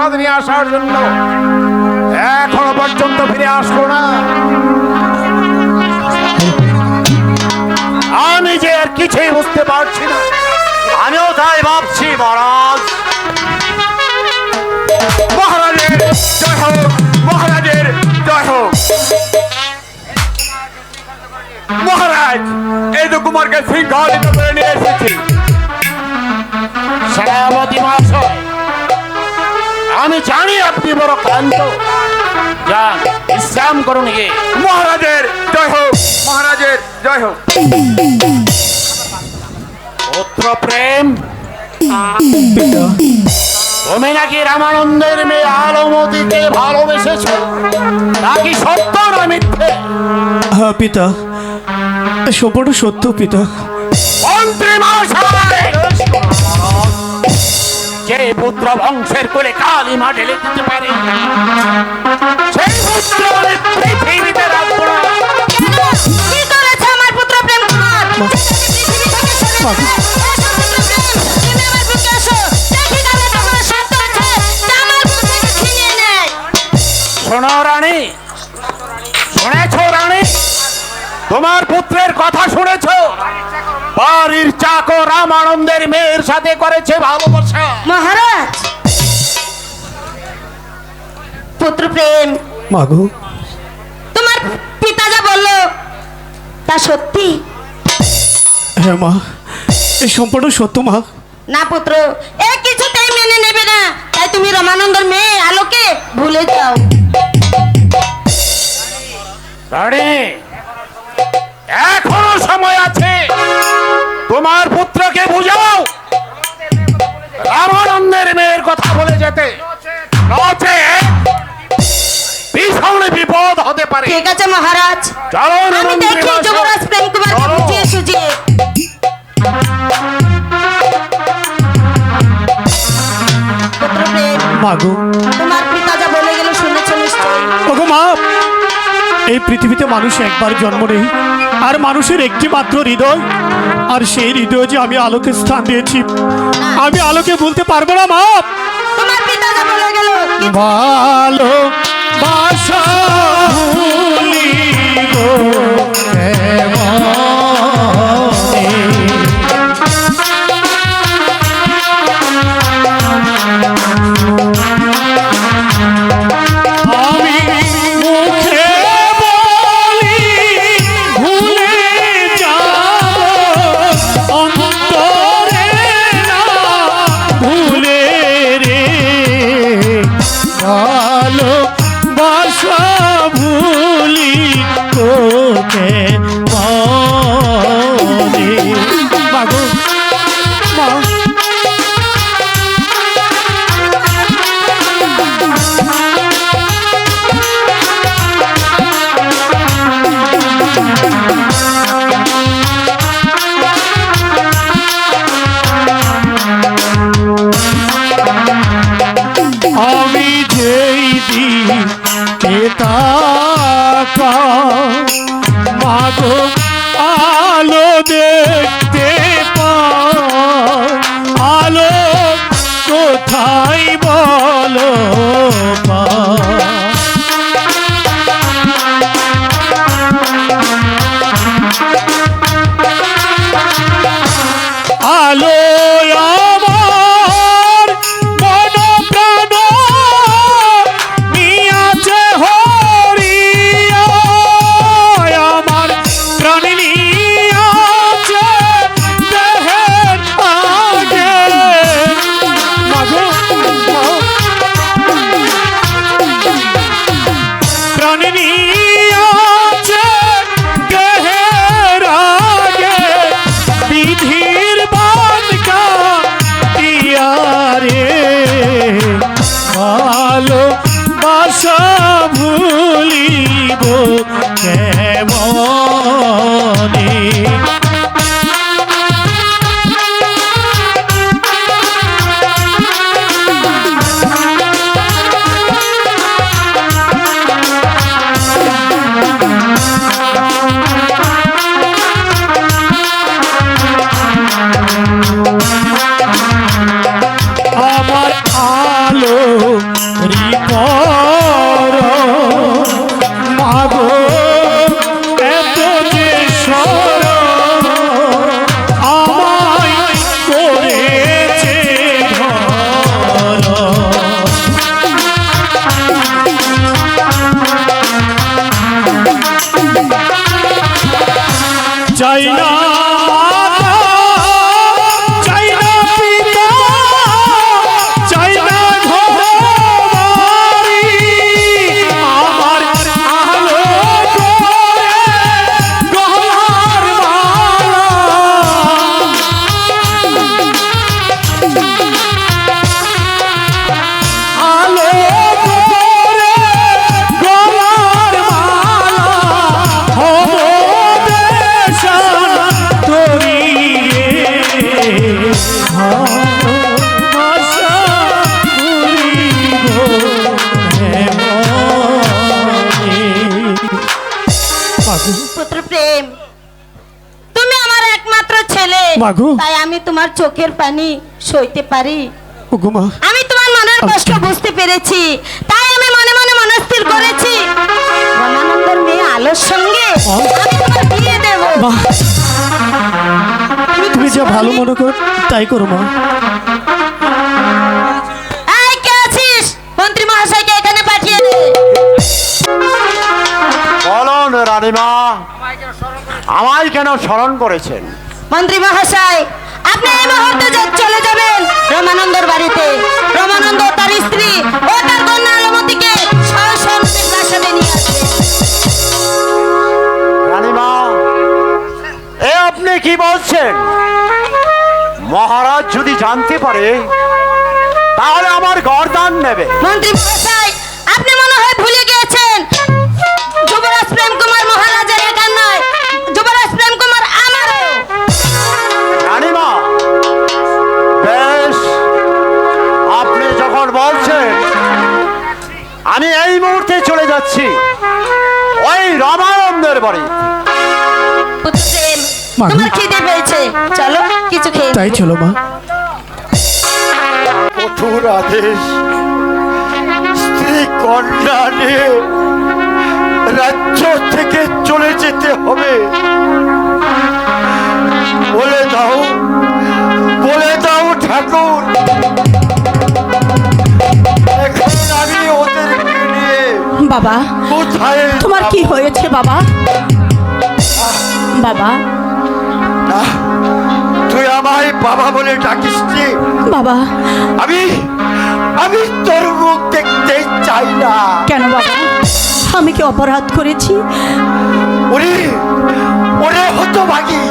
প্রাসাদ নিয়ে আসার জন্য এখনও পর্যন্ত ফিরে আসলো না। আমি যে আর কিছুই বুঝতে পারছি না। আমিও তাই ভাবছি, মহারাজ। মহারাজের জয় হোক, মহারাজের জয় হোক। মহারাজ, এই তো কুমারকে শৃঙ্খলিত করে নিয়ে এসেছি। আমি জানি আপনি বড় ক্লান্ত। যান বিশ্রাম করুন গিয়ে মহারাজের জয় হোক মহারাজের জয় হোক। পুত্র প্রেম তুমি নাকি রামানন্দের মেয়ে আলমতিকে ভালোবেসেছ। নাকি সত্য না মিথ্যে? হ্যাঁ পিতা। সম্পূর্ণ সত্য পিতা। মন্ত্রী মহাশয়! যে পুত্র বংশের কোলে কালিমা ঢেলে দিতে পারে, সেই পুত্র পৃথিবীতে শুনেছ তোমার পুত্রের কথা শুনেছ? বাড়ির চাকো রামানন্দের মেয়ের সাথে করেছে ভালোবাসা। মহারাজ! পুত্র প্রেম। মাগো তোমার পিতা যা বলল তা সত্যি? হ্যাঁ মা এই সম্পূর্ণ সত্য মা। না পুত্র এ কিছুতেই মেনে নেবে না। তাই তুমি রমানন্দর মেয়ে আলোকে ভুলে যাও। রানী এখনও সময় আছে। তোমার পুত্রকে বুঝাও। রামানন্দের মেয়ের কথা বলে যেতে। ভীষণ বিপদ হতে পারে। ঠিক আছে মহারাজ। চলো না আমি দেখি যুবরাজ প্রেম কুমারকে বুঝিয়ে সুঝিয়ে। মাগো তোমার পিতা যা বলে গেল শুনেছো নিশ্চয়ই। ওগো মা এই পৃথিবীতে মানুষ একবার জন্ম নেই। আর মানুষের একটি মাত্র হৃদয় আর সেই হৃদয় যে আমি আলোকে স্থান দিয়েছি আমি আলোকে বলতে পারব না মা তোমার পিতা বলে গেল ভালো বাসা কেমনে? মাগো। তাই আমি তোমার চোখের পানি সইতে পারি। ওগো আমি তোমার মনের কষ্ট আচ্ছা। বুঝতে পেরেছি। তাই আমি মনে মনে মনস্থির করেছি। রমানন্দের মেয়ে আলোর সঙ্গে আমি তোমার বিয়ে দেব। তুমি যা ভালো মনে করো তাই করো মা। কে আছিস? মন্ত্রী মহাশয়কে এখানে পাঠিয়ে দে। বলুন রানীমা। আমায় কেন স্মরণ করেছেন? মন্ত্রী মহাশয় আপনি এই মুহূর্তে চলে যাবেন রমানন্দর বাড়িতে রমানন্দ তার স্ত্রী ও তার কন্যা আলমতিকে সহসরণের প্রাসাদে নিয়ে আসবে রানীমা এ আপনি কি বলছেন? মহারাজ যদি জানতে পারে তাহলে আমার গরদান নেবে। মন্ত্রী মহাশয় আপনি মনে হয় ভুলে গিয়েছেন? যুবরাজ প্রেম কুমার মহারাজের যাচ্ছি। ওই রমানন্দের বাড়ি। তোমার খিদে পেয়েছে। চলো কিছু খেয়ে তাই চলো মা। কঠোর আদেশ স্ত্রী কন্যা নিয়ে রাজ্য থেকে চলে যেতে হবে। বলে বাবা। তোমার কি হয়েছে বাবা? বাবা। তুই আমায় বাবা বলে ডাকিস নি? বাবা। আমি আমি তোর মুখ দেখতে চাই না। কেন বাবা? আমি কি অপরাধ করেছি? ওরে ওরে হতো ভাগি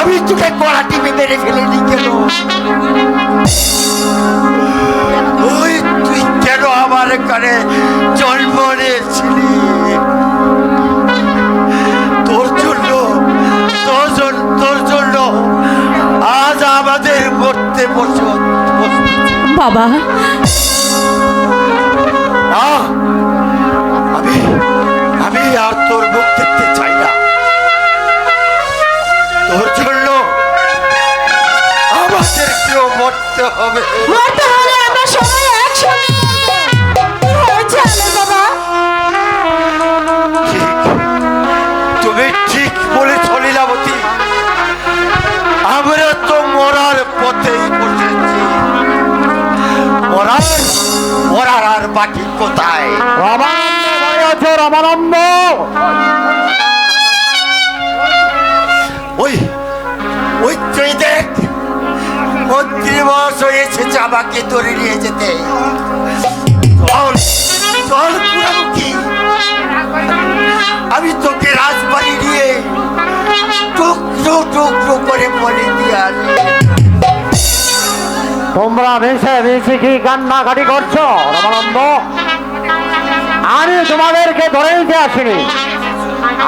আমি তোকে টিপে মেরে ফেলিনি কেন? ওই তুই কেন আমার কানে বসে বাবা। আমি আমি আর তোর মুখ দেখতে চাই না। তোর জন্য আমাদেরকেও মরতে হবে। মরতে হবে আমরা সবাই কোথায়? রমানন্দ ওই ওই তুই দেখ আমাকে ধরে নিয়ে যেতে। চল চল পুরামুখী আমি তোকে রাজবাড়ি নিয়ে টুকরো টুকরো করে বলে দিয়ে আসি তোমরা ভেসে ভেসে কি কান্নাকাটি করছ রমানন্দ? আমি তোমাদেরকে ধরে নিতে আসিনি।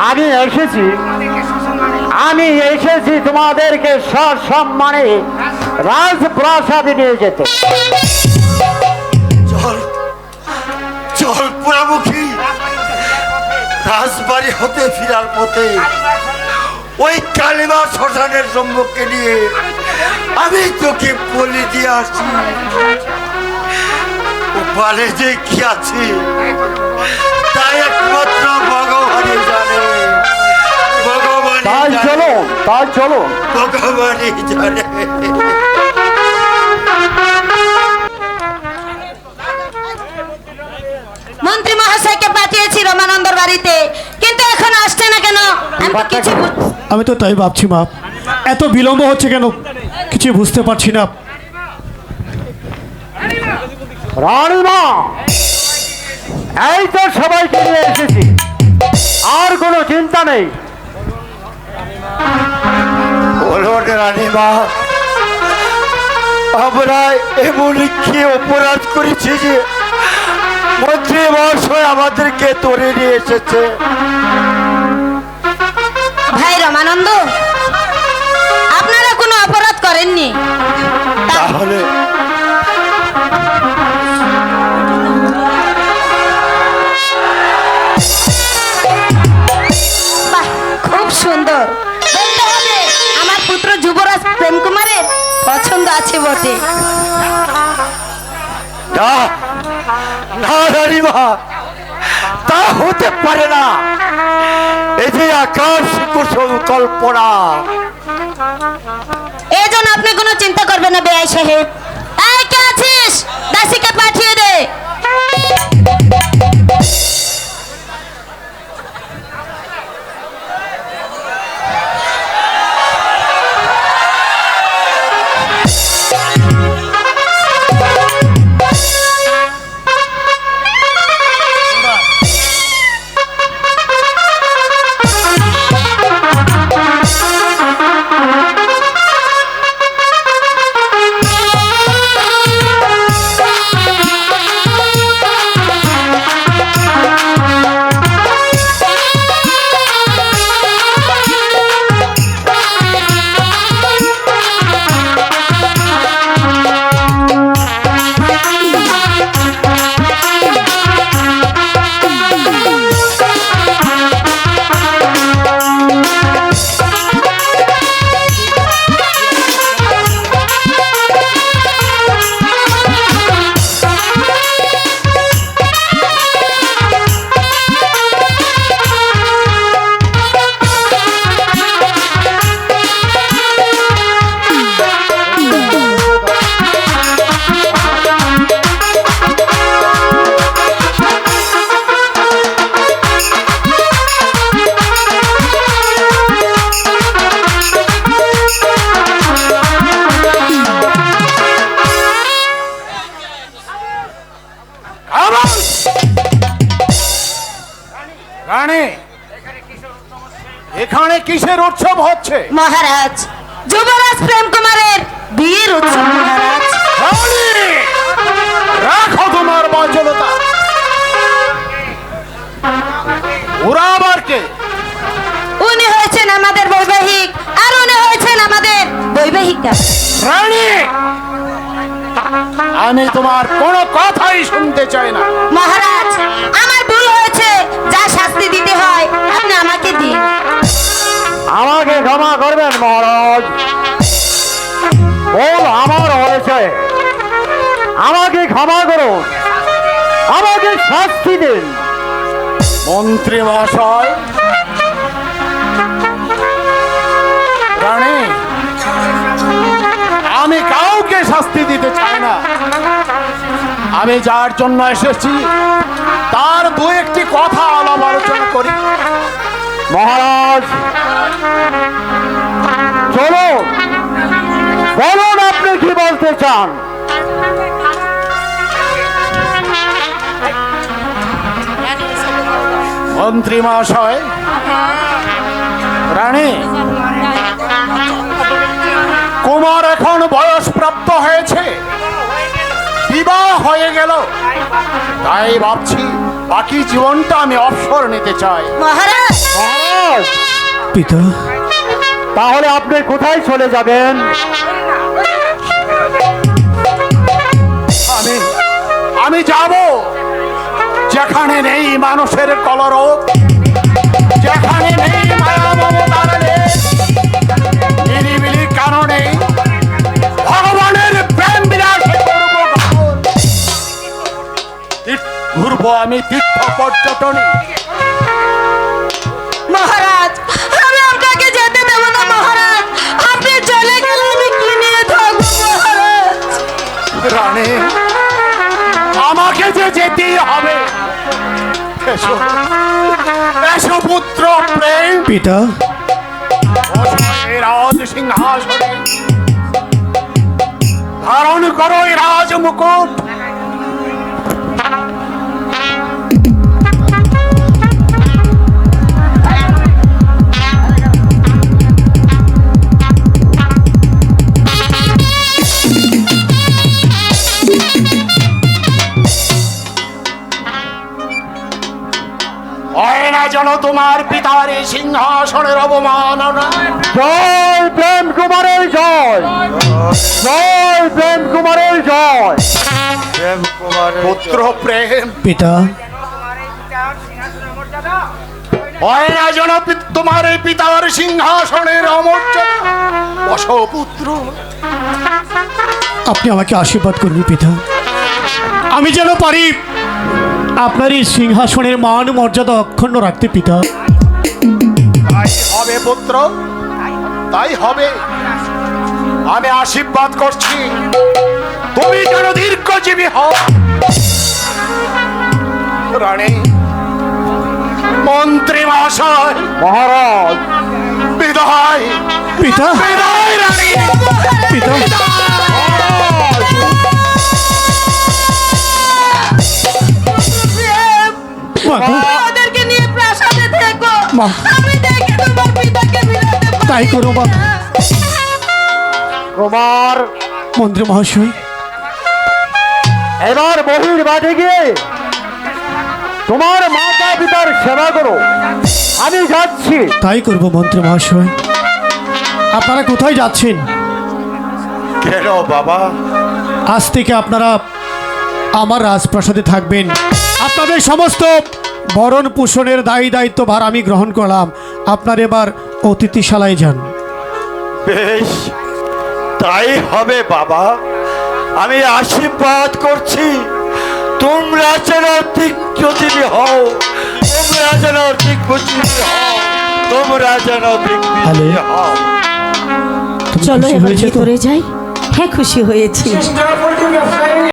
আমি এসেছি আমি এসেছি তোমাদেরকে সসম্মানে রাজপ্রাসাদে নিয়ে যেতে। চল চল পুরামুখী রাজবাড়ি হতে ফিরার পথে ওই কালিমা শ্মশানের সম্মুখে নিয়ে আমি তোকে বলে দিয়ে আসি। ওপারে যে কি আছে তাই একমাত্র ভগবানই জানে। ভগবানই তাই চলো তাই চলো। ভগবানই জানে। মন্ত্রী মহাশয়কে পাঠিয়েছি রমানন্দর বাড়িতে কিন্তু এখন আসছে না কেন? আমি তো কিছু আমি তো তাই ভাবছি মা এত বিলম্ব হচ্ছে কেন? কিছু বুঝতে পারছি না। রানীমা এই তো সবাইকে নিয়ে এসেছি। আর কোনো চিন্তা নেই। বলুন রানীমা। আমরা এমন কি অপরাধ করেছি যে মন্ত্রী মহাশয় আমাদেরকে ধরে নিয়ে এসেছে। ভাই রমানন্দ আপনারা কোনো অপরাধ করেননি। তাহলে বটে। না না রানীমা তা হতে পারে না। এই যে আকাশ কুসুম কল্পনা। এজন আপনি কোনো চিন্তা করবেন না বেআই সাহেব। এই কে আছিস? দাসীকে পাঠিয়ে দে। কিসের উৎসব হচ্ছে। মহারাজ যুবরাজ প্রেম কুমারের বিয়ের উৎসব মহারাজ। রাখো তোমার ওরা আবার কে? উনি হয়েছেন আমাদের বৈবাহিক আর উনি হয়েছেন আমাদের বৈবাহিকা। রানী! আমি তোমার কোনো কথাই শুনতে চাই না। মহারাজ আমার ভুল হয়েছে যা শাস্তি দিতে হয় আপনি আমাকে দিন। আমাকে ক্ষমা করবেন, মহারাজ। বল আমার হয়েছে। আমাকে ক্ষমা করুন। আমাকে শাস্তি দিন। মন্ত্রী মহাশয় আমি কাউকে শাস্তি দিতে চাই না। আমি যার জন্য এসেছি, তার দু একটি কথা আলাপ আলোচনা করি। মহারাজ চলো বলুন আপনি কি বলতে চান? মন্ত্রী মহাশয়, রানী, কুমার এখন বয়স প্রাপ্ত হয়েছে। বিবাহ হয়ে গেল। তাই ভাবছি বাকি জীবনটা আমি অবসর নিতে চাই। মহারাজ! পিতা। তাহলে আপনি কোথায় চলে যাবেন? আমি আমি যাব যেখানে নেই মানুষের কলরব যেখানে নেই ঘুরবো আমি তীর্থ পর্যটনে। মহারাজ আমি আপনাকে যেতে দেব না মহারাজ। আপনি চলে গেলে আমি কি নিয়ে থাকব মহারাজ? রানী আমাকে যে যেতেই হবে। এসো। এসো পুত্র প্রেম। পিতা। রাজ সিংহাসনে। ধারণ করো এই রাজ মুকুট সিংহাসনের অবমাননা জয় প্রেম কুমারের জয়। জয় প্রেম কুমারের জয়। পুত্র প্রেম। পিতা। হয় না তোমার এই পিতার সিংহাসনের অমর্যাদা। বস পুত্র। আপনি আমাকে আশীর্বাদ করুন পিতা। আমি যেন পারি আপনার এই সিংহাসনের মান মর্যাদা অক্ষুণ্ণ রাখতে পিতা। হবে পুত্র। তাই হবে। আমি আশীর্বাদ করছি। তুমি যেন দীর্ঘজীবী হও। রানী মন্ত্রী মহাশয়। মহারাজ। বিদায়। পিতা। বিদায় রানী। পিতা। মা ওদেরকে নিয়ে প্রাসাদে থেকো। মা। তাই করো না। কুমার। মন্ত্রী মহাশয়। এবার বহির বাদে গিয়ে তোমার মাতা পিতার সেবা করো। আমি যাচ্ছি। তাই করব মন্ত্রী মহাশয়। আপনারা কোথায় যাচ্ছেন? কেন বাবা? আজ থেকে আপনারা আমার রাজপ্রাসাদে থাকবেন। আপনাদের সমস্ত বরণ পোষণের দায়ী দায়িত্ব ভার আমি গ্রহণ করলাম। আপনার এবার অতিথিশালায় যান। বেশ তাই হবে বাবা। আমি আশীর্বাদ করছি। তোমরা যেন দিগ্গজীবী হও। তোমরা যেন দিগ্গজীবী হও। তোমরা যেন দিগ্গজীবী। হও। চলো এবার? ভিতরে যাই। হ্যাঁ খুশি হয়েছি।